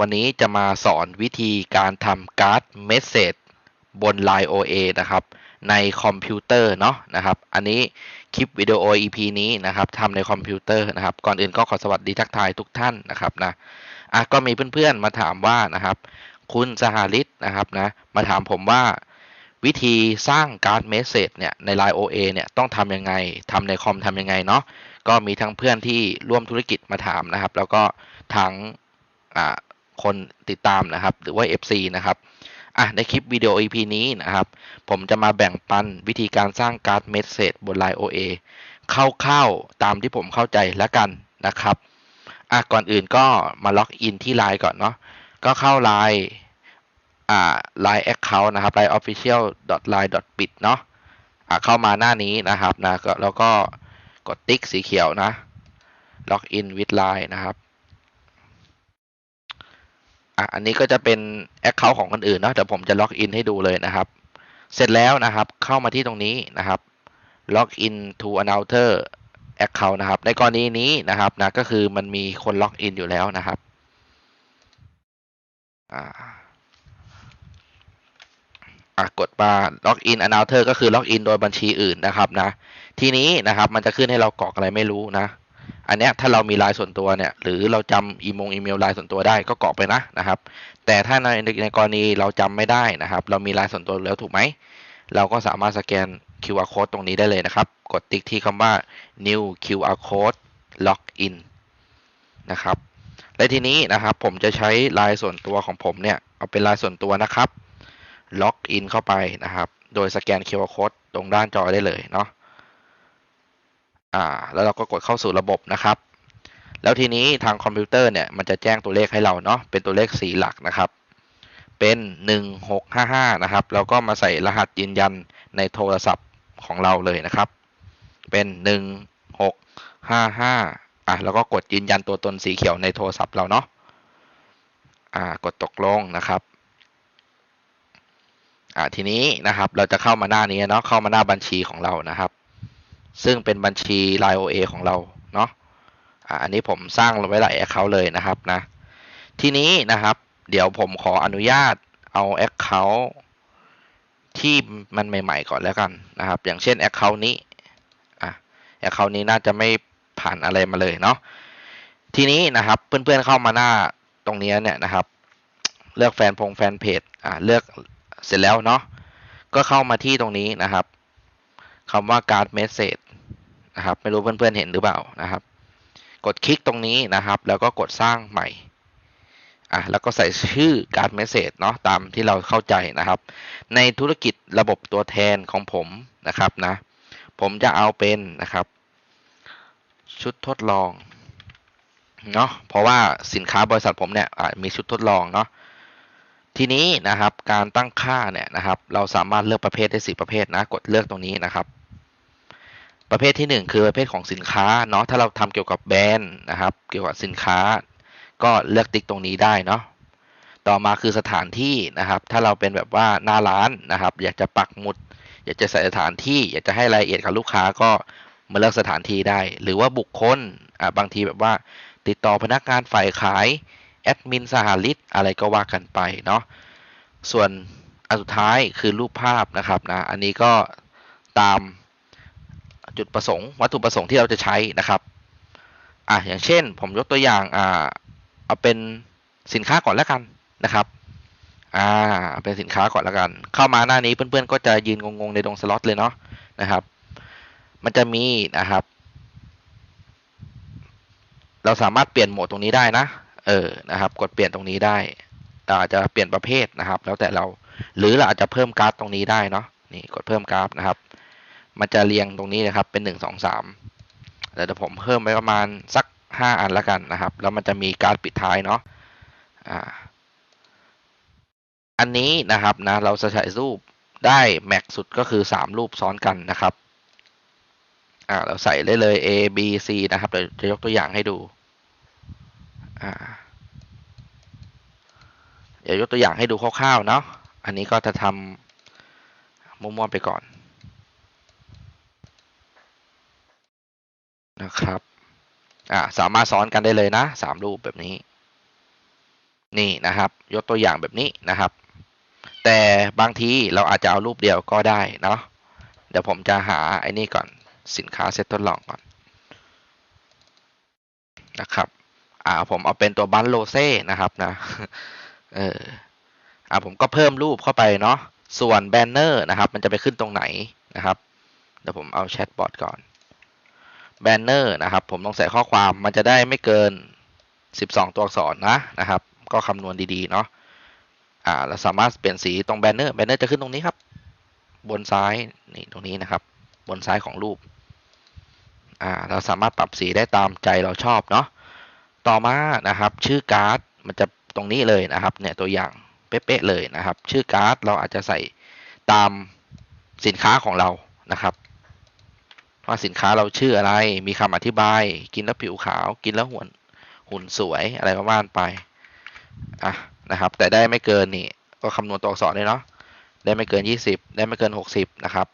วันนี้จะมาสอนวิธีการทำการ์ดเมสเซจบน Line OA นะครับ ในคอมพิวเตอร์เนาะนะครับ อันนี้คลิปวิดีโอ EP นี้นะครับทำในคอมพิวเตอร์นะครับ ก่อนอื่นก็ขอสวัสดีทักทายทุกท่านนะครับนะอะก็มีเพื่อนๆมาถามว่านะครับ คุณสหริตนะครับนะมาถามผมว่า วิธีสร้างการ์ดเมสเซจเนี่ยใน Line OA เนี่ยต้องทำยังไงทำในคอมทำยังไงเนาะก็มีทั้งเพื่อนที่ร่วมธุรกิจมาถามนะครับ แล้วก็ทั้งอ่า คนติดตามนะครับ หรือว่า FC นะครับอะในคลิปวิดีโอ EP นี้นะครับ ผมจะมาแบ่งปันวิธีการสร้างการ์ดเมสเซจบน Line OA เข้าๆตามที่ผมเข้าใจแล้วกันนะครับอะก่อนอื่นก็มาล็อกอินที่ Line ก่อนเนาะก็เข้า Line อ่า Line Account นะครับ line official line bit เนาะอะเข้ามาหน้านี้นะครับนะก็แล้วก็กดติ๊กสีเขียวนะล็อกอิน with line นะครับ อะอันนี้ก็จะเป็น Account ของคนอื่นเนาะเดี๋ยวผมจะล็อกอินให้ดูเลยนะครับ เสร็จแล้วนะครับ เข้ามาที่ตรงนี้นะครับล็อกอิน to another account นะครับ ในกรณีนี้นะครับนะก็คือมันมีคนล็อกอินอยู่แล้วนะครับอะกดมาล็อกอิน another ก็คือล็อกอินโดยบัญชีอื่นนะครับนะ ทีนี้นะครับมันจะขึ้นให้เรากรอกอะไรไม่รู้นะ อันเนี้ยถ้าเรามีไลน์ส่วนตัวเนี่ยหรือเราจำอีมงอีเมลไลน์ส่วนตัวได้ก็กรอกไปนะนะครับ แต่ถ้าในในกรณีเราจำไม่ได้นะครับ เรามีไลน์ส่วนตัวแล้วถูกไหมเราก็สามารถสแกน QR code ตรงนี้ได้เลยนะครับ กดติ๊กที่คำว่า new QR code login นะครับ และทีนี้นะครับผมจะใช้ลน์ส่วนตัวของผมเนี่ย เอาเป็นลน์ส่วนตัวนะครับล็อกอินเข้าไปนะครับ โดยสแกน QR code ตรงด้านจอได้เลยเนาะ อ่าแล้วเราก็กดเข้าสู่ระบบนะครับ แล้วทีนี้ทางคอมพิวเตอร์เนี่ยมันจะแจ้งตัวเลขให้เราเนาะเป็นตัวเลขสีหลักนะครับ เป็นหนึ่งหกห้าห้านะครับ แล้วก็มาใส่รหัสยืนยันในโทรศัพท์ของเราเลยนะครับ เป็นหนึ่งหกห้าห้าอะแล้วก็กดยืนยันตัวตนสีเขียวในโทรศัพท์เราเนาะอ่ากดตกลงนะครับอ่าทีนี้นะครับเราจะเข้ามาหน้านี้เนาะเข้ามาหน้าบัญชีของเรานะครับ ซึ่งเป็นบัญชี Line OA ของเราเนาะอันนี้ผมสร้างไว้หลาย Account เลยนะครับนะ ทีนี้นะครับ เดี๋ยวผมขออนุญาตเอา Account ที่มันใหม่ ๆ ก่อนแล้วกันนะครับ อย่างเช่น Account นี้อะ Account นี้น่าจะไม่ผ่านอะไรมาเลยเนาะทีนี้นะครับเพื่อนๆเข้ามาหน้าตรงนี้เนี่ยนะครับ เลือกแฟนพงแฟนเพจอ่าเลือกเสร็จแล้วเนาะก็เข้ามาที่ตรงนี้นะครับ คำว่าการ์ดเมสเซจนะครับ ไม่รู้เพื่อนๆเห็นหรือเปล่านะครับ กดคลิกตรงนี้นะครับ แล้วก็กดสร้างใหม่อะแล้วก็ใส่ชื่อการ์ดเมสเซจเนาะตามที่เราเข้าใจนะครับ ในธุรกิจระบบตัวแทนของผมนะครับนะ ผมจะเอาเป็นนะครับ ชุดทดลองเนาะเพราะว่าสินค้าบริษัทผมเนี่ยมีชุดทดลองเนาะทีนี้นะครับการตั้งค่าเนี่ยนะครับ เราสามารถเลือกประเภทได้สี่ประเภทนะ กดเลือกตรงนี้นะครับ ประเภทที่หนึ่งคือประเภทของสินค้าเนาะถ้าเราทำเกี่ยวกับแบรนด์นะครับ เกี่ยวกับสินค้า ก็เลือกติ๊กตรงนี้ได้เนาะต่อมาคือสถานที่นะครับ ถ้าเราเป็นแบบว่าหน้าร้านนะครับ อยากจะปักหมุด อยากจะใส่สถานที่ อยากจะให้รายละเอียดกับลูกค้าก็มาเลือกสถานที่ได้ หรือว่าบุคคลอ่าบางทีแบบว่า ติดต่อพนักงานฝ่ายขายแอดมินสหริตอะไรก็ว่ากันไปเนาะส่วนอันสุดท้ายคือรูปภาพนะครับนะอันนี้ก็ตาม จุดประสงค์ วัตถุประสงค์ที่เราจะใช้นะครับอะอย่างเช่น ผมยกตัวอย่างอ่าเอาเป็นสินค้าก่อนแล้วกันนะครับอ่าเป็นสินค้าก่อนแล้วกัน เข้ามาหน้านี้เพื่อนๆก็จะยืนงงๆในดงสล็อตเลยเนาะนะครับ มันจะมีนะครับ เราสามารถเปลี่ยนโหมดตรงนี้ได้นะเออนะครับ กดเปลี่ยนตรงนี้ได้อาจจะเปลี่ยนประเภทนะครับ แล้วแต่เราหรือเราอาจจะเพิ่มกราฟตรงนี้ได้เนาะนี่กดเพิ่มกราฟนะครับ มันจะเรียงตรงนี้นะครับเป็นหนึ่งสองสามเดี๋ยวผมเพิ่มไปประมาณสักห้าอันแล้วกันนะครับ แล้วมันจะมีการปิดท้ายเนาะอ่าอันนี้นะครับนะเราจะใช้รูปได้แม็กสุดก็คือสามรูปซ้อนกันนะครับอ่าเราใส่ได้เลย A B C นะครับเดี๋ยวจะยกตัวอย่างให้ดูอ่าเดี๋ยวยกตัวอย่างให้ดูคร่าวๆเนาะอันนี้ก็จะทำมั่วๆไปก่อน นะครับอ่าสามารถซ้อนกันได้เลยนะสามรูปแบบนี้ นี่นะครับ ยกตัวอย่างแบบนี้นะครับ แต่บางทีเราอาจจะเอารูปเดียวก็ได้เนาะเดี๋ยวผมจะหาไอ้นี่ก่อนสินค้าเซตทดลองก่อนนะครับอ่าผมเอาเป็นตัวบันโลเซ่นะครับนะเอออ่าผมก็เพิ่มรูปเข้าไปเนาะส่วนแบนเนอร์นะครับ มันจะไปขึ้นตรงไหนนะครับเดี๋ยวผมเอาแชทบอทก่อน แบนเนอร์นะครับ ผมต้องใส่ข้อความมันจะได้ไม่เกิน 12 ตัวอักษรนะนะครับ ก็คำนวณดีๆเนาะอ่าเราสามารถเปลี่ยนสีตรงแบนเนอร์แบนเนอร์จะขึ้นตรงนี้ครับ บนซ้ายนี่ตรงนี้นะครับ บนซ้ายของรูปอ่าเราสามารถปรับสีได้ตามใจเราชอบเนาะต่อมานะครับ ชื่อการ์ดมันจะตรงนี้เลยนะครับเนี่ยตัวอย่างเป๊ะๆเลยนะครับ ชื่อการ์ดเราอาจจะใส่ตามสินค้าของเรานะครับ ว่าสินค้าเราชื่ออะไร มีคำอธิบาย กินแล้วผิวขาว กินแล้วหุ่นหุ่นสวยอะไรประมาณไป อะนะครับ แต่ได้ไม่เกินนี่ ก็คำนวณตัวอักษรเลยเนาะ ได้ไม่เกิน 20 ได้ไม่เกิน 60 นะครับ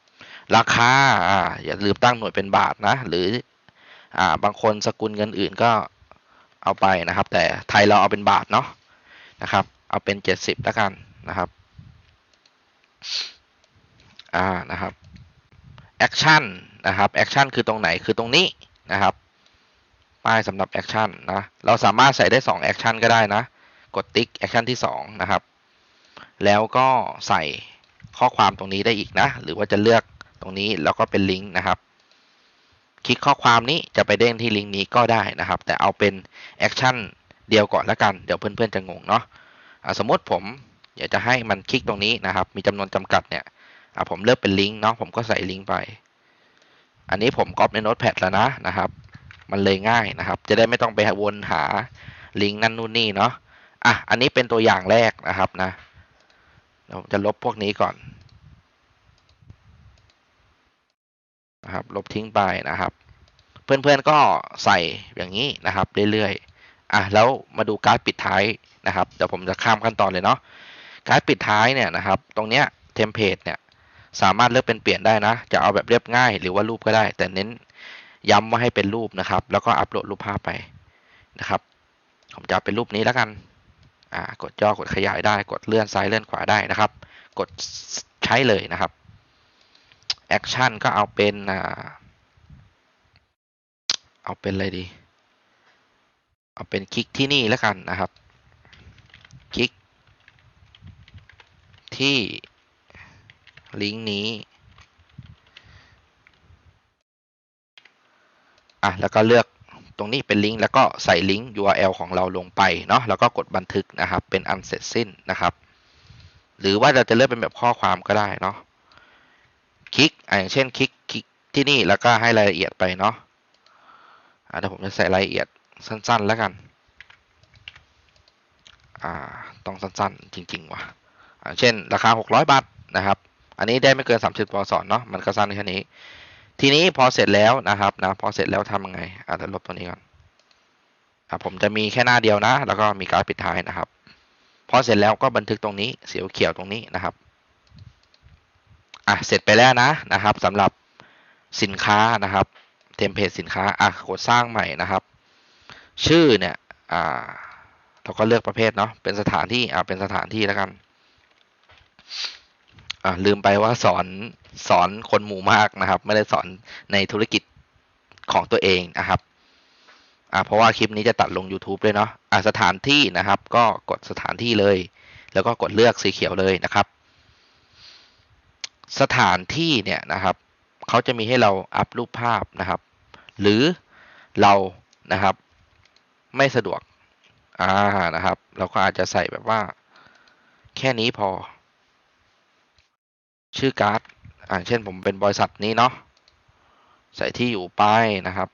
ราคา อ่า อย่าลืมตั้งหน่วยเป็นบาทนะ หรือ อ่า บางคนสกุลเงินอื่นก็เอาไปนะครับ แต่ไทยเราเอาเป็นบาทเนาะ นะครับ เอาเป็น 70แล้วกันนะครับ อ่า นะครับ แอคชั่น นะครับแอคชั่นคือตรงไหนคือตรงนี้นะครับ ป้ายสำหรับแอคชั่นนะเราสามารถใส่ได้2แอคชั่นก็ได้นะ กดติ๊กแอคชั่นที่2นะครับ แล้วก็ใส่ข้อความตรงนี้ได้อีกนะ หรือว่าจะเลือกตรงนี้แล้วก็เป็นลิงก์นะครับ คลิกข้อความนี้จะไปเด้งที่ลิงก์นี้ก็ได้นะครับ แต่เอาเป็นแอคชั่นเดียวก่อนล้วกัน เดี๋ยวเพื่อนๆจะงงเนาะะสมมติผมอยากจะให้มันคลิกตรงนี้นะครับ มีจำนวนจำกัดเนี่ยผมเลือกเป็นลิงก์เนาะผมก็ใส่ลิงก์ไป อันนี้ผมก๊อปในโน้ตแพดแล้วนะนะครับ มันเลยง่ายนะครับ จะได้ไม่ต้องไปวนหาลิงก์นั่นนู่นนี่เนาะอะอันนี้เป็นตัวอย่างแรกนะครับนะเราจะลบพวกนี้ก่อนนะครับ ลบทิ้งไปนะครับ เพื่อนๆก็ใส่อย่างนี้นะครับ เรื่อยๆอะแล้วมาดูการ์ดปิดท้ายนะครับเดี๋ยวผมจะข้ามขั้นตอนเลยเนาะการ์ดปิดท้ายเนี่ยนะครับ ตรงเนี้ยเทมเพลตเนี่ย สามารถเลือกเป็นเปลี่ยนได้นะ จะเอาแบบเรียบง่ายหรือว่ารูปก็ได้ แต่เน้นย้ำว่าให้เป็นรูปนะครับ แล้วก็อัปโหลดรูปภาพไปนะครับ ผมจะเป็นรูปนี้แล้วกันอ่ากดย่อกดขยายได้ กดเลื่อนซ้ายเลื่อนขวาได้นะครับ กดใช้เลยนะครับแอคชั่นก็เอาเป็นอเอาเป็นอะไรดี เอาเป็นคลิกที่นี่แล้วกันนะครับ คลิกที่ ลิงก์นี้อะแล้วก็เลือกตรงนี้เป็นลิงก์แล้วก็ใส่ลิงก์ URL ของเราลงไปเนาะแล้วก็กดบันทึกนะครับ เป็นอันเสร็จสิ้นนะครับ หรือว่าเราจะเลือกเป็นแบบข้อความก็ได้เนาะคลิกอย่างเช่นคลิกคลิกที่นี่แล้วก็ให้รายละเอียดไปเนาะอะเดี๋ยวผมจะใส่รายละเอียดสั้น ๆ แล้วกันอ่าต้องสั้นๆ จริงๆว่ะเช่นราคา 600 บาทนะครับ อันนี้ได้ไม่เกิน 30 ตัวอักษรเนาะมันก็สั้นแค่นี้ ทีนี้พอเสร็จแล้วนะครับนะพอเสร็จแล้วทำยังไงอาจจะลบตัวนี้ก่อนอะผมจะมีแค่หน้าเดียวนะ แล้วก็มีการปิดท้ายนะครับพอเสร็จแล้วก็บันทึกตรงนี้เสียวเขียวตรงนี้นะครับอะเสร็จไปแล้วนะนะครับสำหรับสินค้านะครับเทมเพลตสินค้าอะกดสร้างใหม่นะครับ ชื่อเนี่ยอ่าเราก็เลือกประเภทเนาะเป็นสถานที่อ่าเป็นสถานที่แล้วกัน อ่าลืมไปว่าสอนสอนคนหมู่มากนะครับ ไม่ได้สอนในธุรกิจของตัวเองนะครับอ่าเพราะว่าคลิปนี้จะตัดลง YouTube เลยเนาะอ่าสถานที่นะครับ ก็กดสถานที่เลย แล้วก็กดเลือกสีเขียวเลยนะครับ สถานที่เนี่ยนะครับเขาจะมีให้เราอัพรูปภาพนะครับ หรือเรานะครับ ไม่สะดวกอ่านะครับ เราก็อาจจะใส่แบบว่า แค่นี้พอ ชื่อการ์ดอ่าเช่นผมเป็นบริษัทนี้เนาะใส่ที่อยู่ไปนะครับ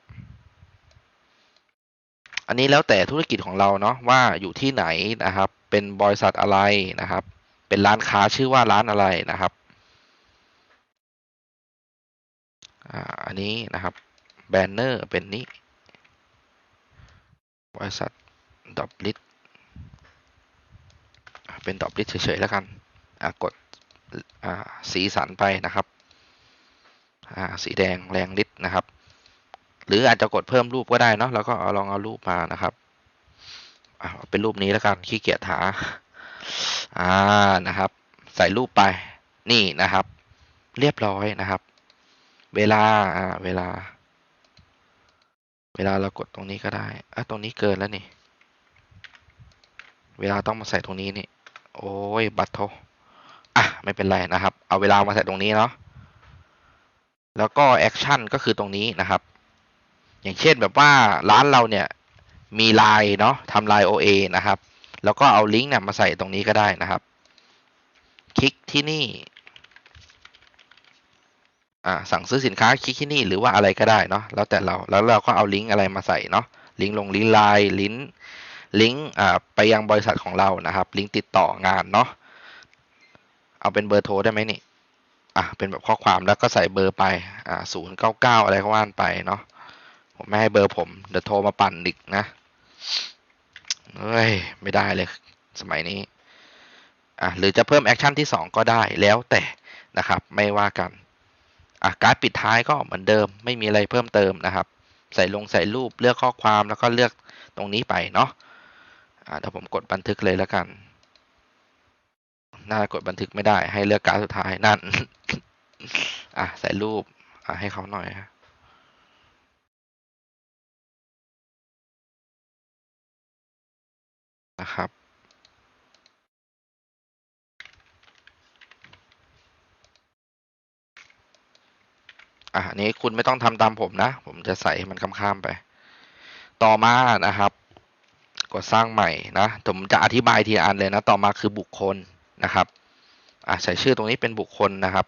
อันนี้แล้วแต่ธุรกิจของเราเนาะว่าอยู่ที่ไหนนะครับ เป็นบริษัทอะไรนะครับ เป็นร้านค้าชื่อว่าร้านอะไรนะครับอันนี้นะครับแบนเนอร์เป็นนี้ บริษัทดอบลิทเป็นดอบลิทเฉยๆแล้วกันกด สีสันไปนะครับสีแดงแรงฤทธิ์นะครับ หรืออาจจะกดเพิ่มรูปก็ได้เนาะแล้วก็ลองเอารูปมานะครับเป็นเป็นรูปนี้แล้วกันขี้เกียจหาอ่านะครับ ใส่รูปไปนี่นะครับ เรียบร้อยนะครับ เวลาอ่าเวลา เวลาเรากดตรงนี้ก็ได้อะตรงนี้เกินแล้วนี่ เวลาต้องมาใส่ตรงนี้นี่ โอ้ยบัตรโท อะไม่เป็นไรนะครับ เอาเวลามาใส่ตรงนี้เนาะแล้วก็แอคชั่นก็คือตรงนี้นะครับ อย่างเช่นแบบว่าร้านเราเนี่ยมีไลน์เนาะทำไลน์ OA นะครับ แล้วก็เอาลิงก์เนี่ยมาใส่ตรงนี้ก็ได้นะครับ คลิกที่นี่อ่าสั่งซื้อสินค้าคลิกที่นี่หรือว่าอะไรก็ได้เนาะแล้วแต่เราแล้วเราก็เอาลิงก์อะไรมาใส่เนาะลิงก์ลงลิงก์ไลน์ลิงก์ลิงก์อ่าไปยังบริษัทของเรานะครับ ลิงก์ติดต่องานเนาะ เอาเป็นเบอร์โทรได้ไหมนี่อะเป็นแบบข้อความแล้วก็ใส่เบอร์ไปอ่าศูนย์เก้าเก้าอะไรก็ว่านไปเนาะผมไม่ให้เบอร์ผมเดี๋ยวโทรมาปั่นอีกนะเฮ้ยไม่ได้เลยสมัยนี้อะหรือจะเพิ่มแอคชั่นที่สองก็ได้แล้วแต่นะครับ ไม่ว่ากันอะการปิดท้ายก็เหมือนเดิม ไม่มีอะไรเพิ่มเติมนะครับ ใส่ลงใส่รูปเลือกข้อความแล้วก็เลือกตรงนี้ไปเนาะอ่าเดี๋ยวผมกดบันทึกเลยแล้วกัน น่ากดบันทึกไม่ได้ให้เลือกการสุดท้ายนั่น อะใส่รูป อะให้เขาหน่อยฮะนะครับ อะนี้คุณไม่ต้องทำตามผมนะ ผมจะใส่ให้มันข้ามๆไป ต่อมานะครับ กดสร้างใหม่นะ ผมจะอธิบายทีอันเลยนะ ต่อมาคือบุคคล นะครับอะใส่ชื่อตรงนี้เป็นบุคคลนะครับ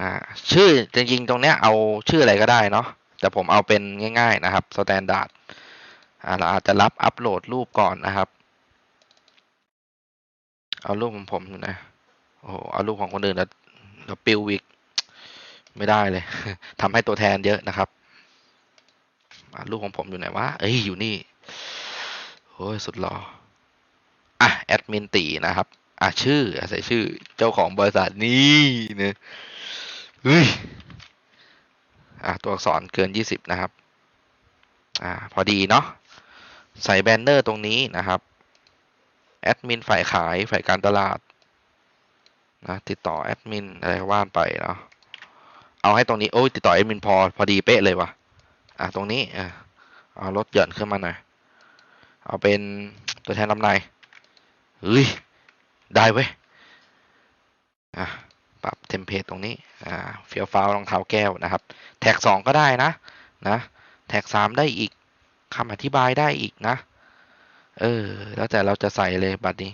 อ่าชื่อจริงๆตรงเนี้ยเอาชื่ออะไรก็ได้เนาะแต่ผมเอาเป็นง่ายๆนะครับสแตนดาร์ดอ่าเราอาจจะรับอัปโหลดรูปก่อนนะครับ เอารูปของผมนะโอ้โหเอารูปของคนอื่นแล้วแล้วปิววิกไม่ได้เลยทำให้ตัวแทนเยอะนะครับอะรูปของผมอยู่ไหนวะเอ้ยอยู่นี่โอ้ยสุดหล่อ อะแอดมินตีนะครับ อะชื่อใส่ชื่อเจ้าของบริษัทนี่เนี่ยเฮ้ยอะตัวอักษรเกินยี่สิบนะครับ อ่าพอดีเนาะใส่แบนเนอร์ตรงนี้นะครับแอดมินฝ่ายขายฝ่ายการตลาดนะติดต่อแอดมินอะไรว่านไปเนาะเอาให้ตรงนี้โอ้ยติดต่อแอดมินพอพอดีเป๊ะเลยวะอะตรงนี้อะเอาลดหย่อนขึ้นมาหน่อยเอาเป็นตัวแทนลำนาย เฮ้ย ได้เว้ย อะ ปรับเทมเพลตตรงนี้ อ่า เฟียวฟ้าวรองเท้าแก้วนะครับ แท็กสองก็ได้นะ นะ แท็กสามได้อีกคำอธิบายได้อีกนะ เออ แล้วแต่เราจะใส่เลยบัดนี้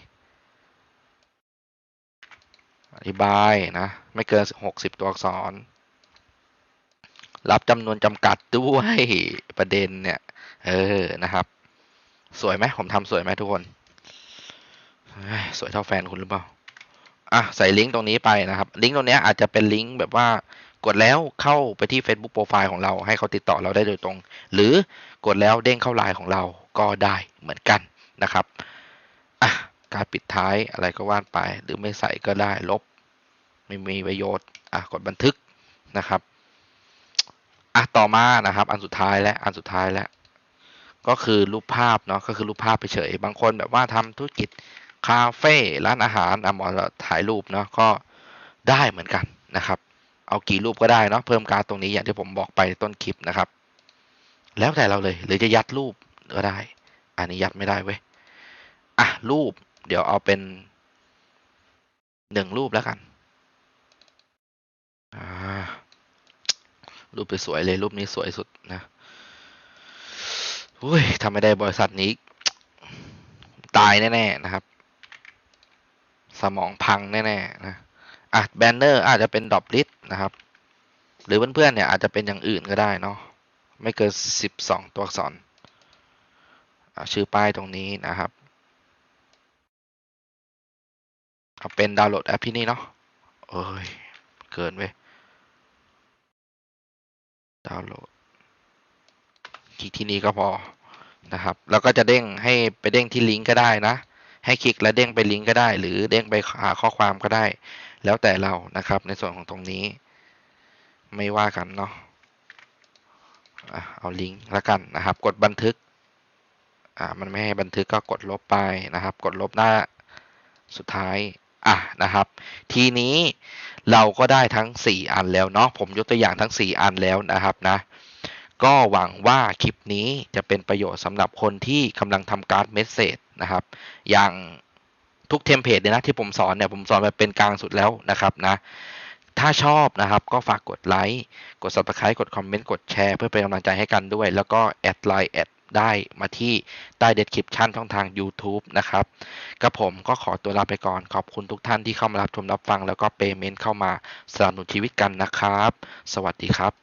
อธิบายนะ ไม่เกินหกสิบตัวอักษร รับจำนวนจำกัดด้วยประเด็นเนี่ย เออ นะครับ สวยไหมผมทำสวยไหมทุกคน สวยเท่าแฟนคุณหรือเปล่า อะ ใส่ลิงก์ตรงนี้ไปนะครับ ลิงก์ตรงนี้อาจจะเป็นลิงก์แบบว่ากดแล้วเข้าไปที่ Facebook โปรไฟล์ของเรา ให้เขาติดต่อเราได้โดยตรง หรือกดแล้วเด้งเข้าไลน์ของเราก็ได้เหมือนกันนะครับ อะ การปิดท้ายอะไรก็ว่านไป หรือไม่ใส่ก็ได้ลบ ไม่มีประโยชน์ อะ กดบันทึกนะครับ อะ ต่อมานะครับ อันสุดท้ายและอันสุดท้ายแล้วก็คือรูปภาพเนาะก็คือรูปภาพไปเฉย บางคนแบบว่าทำธุรกิจ คาเฟ่ร้านอาหารอะมอถ่ายรูปเนาะก็ได้เหมือนกันนะครับ เอากี่รูปก็ได้เนาะเพิ่มการตรงนี้อย่างที่ผมบอกไปต้นคลิปนะครับ แล้วแต่เราเลยหรือจะยัดรูปก็ได้ อันนี้ยัดไม่ได้เว้ยอะรูปเดี๋ยวเอาเป็นหนึ่งรูปแล้วกันอ่ารูปไปสวยเลยรูปนี้สวยสุดนะอุ้ยทำไม่ได้บริษัทนี้ ตายแน่ๆนะครับ สมองพังแน่ๆนะอะแบนเนอร์อาจจะเป็นดรอปลิสนะครับ หรือเพื่อนๆเนี่ยอาจจะเป็นอย่างอื่นก็ได้เนาะไม่เกินสิบสองตัวอักษร ชื่อป้ายตรงนี้นะครับเอาเป็นดาวน์โหลดแอปที่นี่เนาะเอ้ย เกินเว้ยดาวน์โหลด คลิกที่นี่ก็พอนะครับ แล้วก็จะเด้งให้ไปเด้งที่ลิงก์ก็ได้นะ ให้คลิกแล้วเด้งไปลิงก์ก็ได้ หรือเด้งไปหาข้อความก็ได้ แล้วแต่เรานะครับในส่วนของตรงนี้ ไม่ว่ากันเนาะเอาลิงก์แล้วกันนะครับ กดบันทึกอ่ามันไม่ให้บันทึกก็กดลบไปนะครับ กดลบหน้าสุดท้ายอะนะครับ ทีนี้เราก็ได้ทั้ง 4 อันแล้วเนาะผมยกตัวอย่างทั้ง 4 อันแล้วนะครับนะ ก็หวังว่าคลิปนี้จะเป็นประโยชน์สำหรับคนที่กำลังทำการ์ดเมสเซจ นะครับ อย่างทุกเทมเพลตเลยนะที่ผมสอนเนี่ยผมสอนแบบเป็นกลางสุดแล้วนะครับนะ ถ้าชอบนะครับก็ฝากกดไลค์ กด subscribe กดคอมเมนต์ กดแชร์เพื่อเป็นกำลังใจให้กันด้วย แล้วก็แอดไลน์แอดได้มาที่ใต้ description ช่องทาง YouTube นะครับกับผมก็ขอตัวลาไปก่อน ขอบคุณทุกท่านที่เข้ามารับชมรับฟัง แล้วก็เปเมนต์เข้ามาสนับสนุนชีวิตกันนะครับ สวัสดีครับ